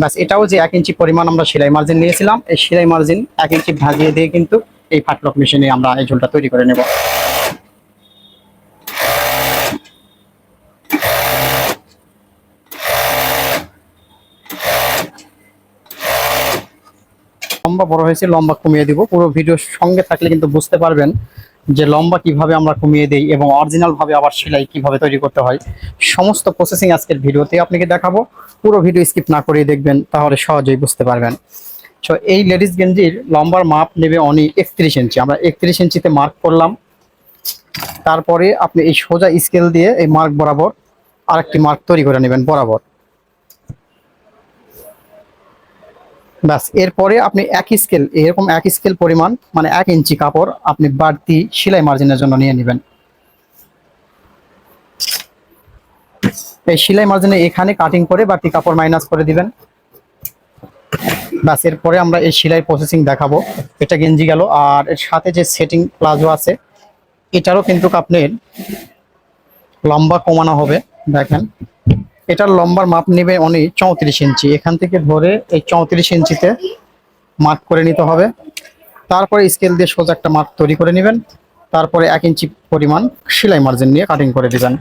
ব্যাস, এটাও যে এক ইঞ্চি পরিমাণ আমরা সেলাই মার্জিন নিয়েছিলাম, এই সেলাই মার্জিন এক ইঞ্চি ভাজিয়ে দিয়ে কিন্তু এই ফাটলক মেশিনে আমরা এই ঝোলটা তৈরি করে নেব। লম্বা বড় হয়েছে, লম্বা কমিয়ে দিব। পুরো ভিডিওর সঙ্গে থাকলে কিন্তু বুঝতে পারবেন যে লম্বা কীভাবে আমরা কমিয়ে দেই এবং অরিজিনাল ভাবে আবার সেলাই কীভাবে তৈরি করতে হয়, সমস্ত প্রসেসিং আজকের ভিডিওতে আপনাকে দেখাবো। পুরো ভিডিও স্কিপ না করে দেখবেন, তাহলে সহজেই বুঝতে পারবেন। তো এই লেডিস গেঞ্জির লম্বার মাপ নেবে অনি একত্রিশ ইঞ্চি। আমরা একত্রিশ ইঞ্চিতে মার্ক করলাম। তারপরে আপনি এই সোজা স্কেল দিয়ে এই মার্ক বরাবর আরেকটি মার্ক তৈরি করে নেবেন বরাবর। ব্যাস, এরপরে আপনি এক স্কেল এরকম এক স্কেল পরিমাণ মানে এক ইঞ্চি কাপড় আপনি বাড়তি সেলাই মার্জিনের জন্য নিয়ে নেবেন। এই সেলাই মার্জিনে এখানে কাটিং করে বাড়তি কাপড় মাইনাস করে দিবেন। ব্যাস, এরপরে আমরা এই সেলাই প্রসেসিং দেখাবো। এটা গেঞ্জি গেল, আর এর সাথে যে সেটিং প্লাজো আছে, এটারও কিন্তু আপনার লম্বা কমানো হবে, দেখেন। এটার লম্বার মাপ নেবে উনি চৌত্রিশ ইঞ্চি। এখান থেকে ধরে এই চৌত্রিশ ইঞ্চিতে মার্ক করে নিতে হবে। তারপরে স্কেল দিয়ে সোজা একটা মার্ক তৈরি করে নেবেন। তারপরে এক ইঞ্চি পরিমাণ সেলাই মার্জিন নিয়ে কাটিং করে দিবেন।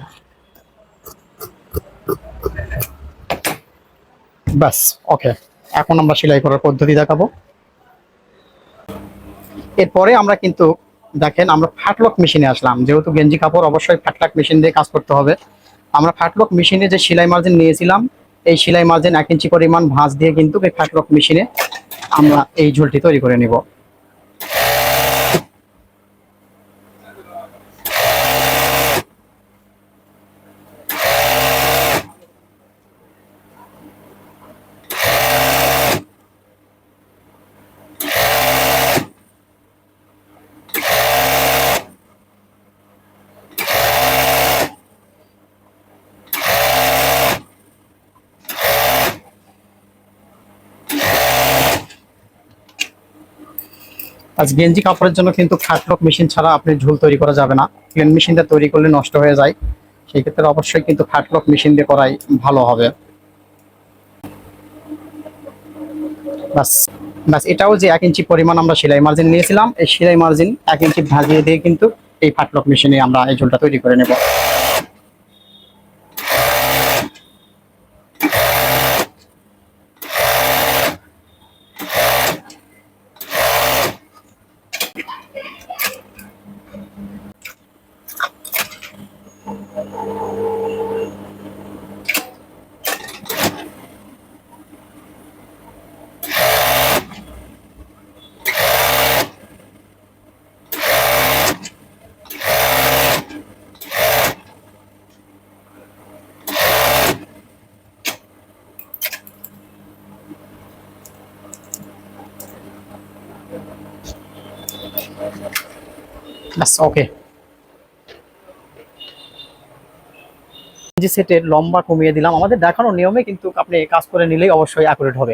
ব্যাস, ওকে। এখন আমরা সেলাই করার পদ্ধতি দেখাবো। এরপরে আমরা কিন্তু দেখেন আমরা ফাটলক মেশিনে আসলাম। যেহেতু গেঞ্জি কাপড় অবশ্যই ফাটলাক মেশিন দিয়ে কাজ করতে হবে। আমরা ফ্যাটলক মেশিনে যে সেলাই মার্জিন নিয়েছিলাম, এই সেলাই মার্জিন এক ইঞ্চি পরিমাণ ভাঁজ দিয়ে কিন্তু এই ফাটলক মেশিনে আমরা এই ঝোলটি তৈরি করে নিব। আজ গেঞ্জি কাপড়ের জন্য কিন্তু ফাটলক মেশিন ছাড়া আপনি ঝুল তৈরি করা যাবে না। প্লেন মেশিনটা তৈরি করলে নষ্ট হয়ে যায়। সেই ক্ষেত্রে অবশ্যই কিন্তু ফাটলক মেশিন দিয়ে করাই ভালো হবে। বাস বাস এটাও যে এক ইঞ্চি পরিমাণ আমরা সেলাই মার্জিন নিয়েছিলাম, এই সেলাই মার্জিন এক ইঞ্চি ভাজিয়ে দিয়ে কিন্তু এই ফাটলক মেশিনে আমরা এই ঝোলটা তৈরি করে নেব। ব্যাস ওকে সেটের লম্বা কমিয়ে দিলাম। আমাদের দেখানোর নিয়মে কিন্তু আপনি কাজ করে নিলেই অবশ্যই অ্যাকুরেট হবে।